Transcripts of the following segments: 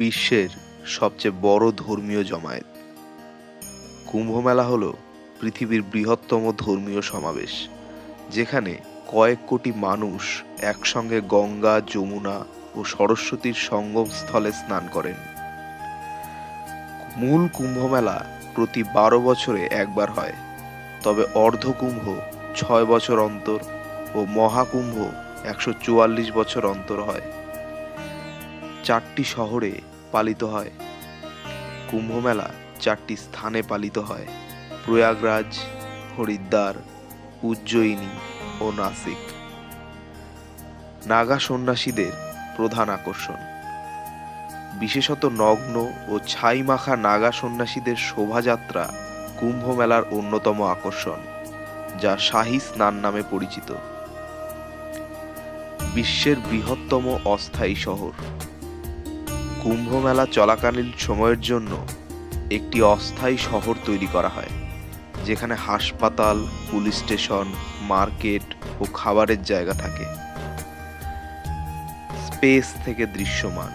বিশ্বের সবচেয়ে বড় ধর্মীয় জমায়েত। কুম্ভমেলা হল পৃথিবীর বৃহত্তম ধর্মীয় সমাবেশ, যেখানে কয়েক কোটি মানুষ একসঙ্গে গঙ্গা, যমুনা ও সরস্বতীর সঙ্গমস্থলে স্নান করেন। মূল কুম্ভমেলা প্রতি বারো বছরে একবার হয়, তবে অর্ধকুম্ভ ছয় বছর অন্তর ও মহাকুম্ভ একশো চুয়াল্লিশ বছর অন্তর হয়। চারটি শহরে পালিত হয়। কুম্ভমেলা চারটি স্থানে পালিত হয়। প্রয়াগরাজ, হরিদ্বার, উজ্জয়িনী ও নাসিক। নাগা সন্ন্যাসীদের প্রধান আকর্ষণ। বিশেষত নগ্ন ও ছাই মাখা নাগা সন্ন্যাসীদের শোভাযাত্রা কুম্ভ মেলার অন্যতম আকর্ষণ, যা শাহী স্নান নামে পরিচিত। বিশ্বের বৃহত্তম অস্থায়ী শহর। কুম্ভ মেলা চলাকালীন সময়ের জন্য একটি অস্থায়ী শহর তৈরি করা হয়, যেখানে হাসপাতাল, পুলিশ স্টেশন, মার্কেট ও খাবারের জায়গা থাকে। স্পেস থেকে দৃশ্যমান।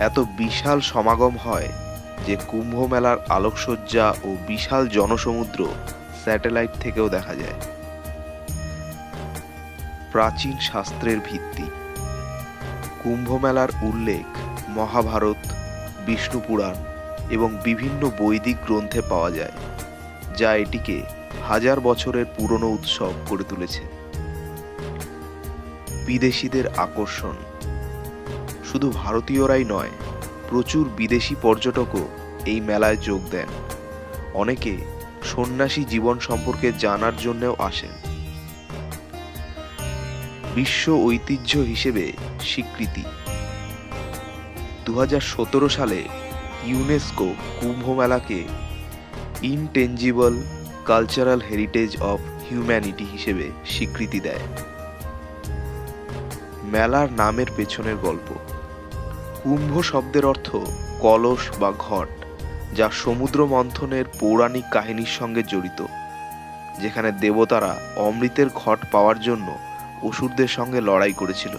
এত বিশাল সমাগম হয় যে কুম্ভ মেলার আলোকসজ্জা ও বিশাল জনসমুদ্র স্যাটেলাইট থেকেও দেখা যায়। প্রাচীন শাস্ত্রের ভিত্তি। কুম্ভ মেলার উল্লেখ, মহাভারত, বিষ্ণু পুরাণ এবং বিভিন্ন বৈদিক গ্রন্থে পাওয়া যায়, যা এটিকে হাজার বছরের পুরনো উৎসব করে তুলেছে। বিদেশিদের আকর্ষণ। শুধু ভারতীয়রাই নয়, প্রচুর বিদেশি পর্যটকও এই মেলায় যোগ দেন। অনেকে সন্ন্যাসী জীবন সম্পর্কে জানার জন্যও আসেন। বিশ্ব ঐতিহ্য হিসেবে স্বীকৃতি। দু হাজার সতেরো সালে UNESCO Kumbh মেলাকে intangible cultural heritage of humanity হিসেবে স্বীকৃতি দেয়। মেলার নামের পেছনের গল্প। কুম্ভ শব্দের অর্থ কলস বা ঘট, যা সমুদ্র মন্থনের পৌরাণিক কাহিনীর সঙ্গে জড়িত, যেখানে দেবতারা অমৃতের ঘট পাওয়ার জন্য অসুরদের সঙ্গে লড়াই করেছিল।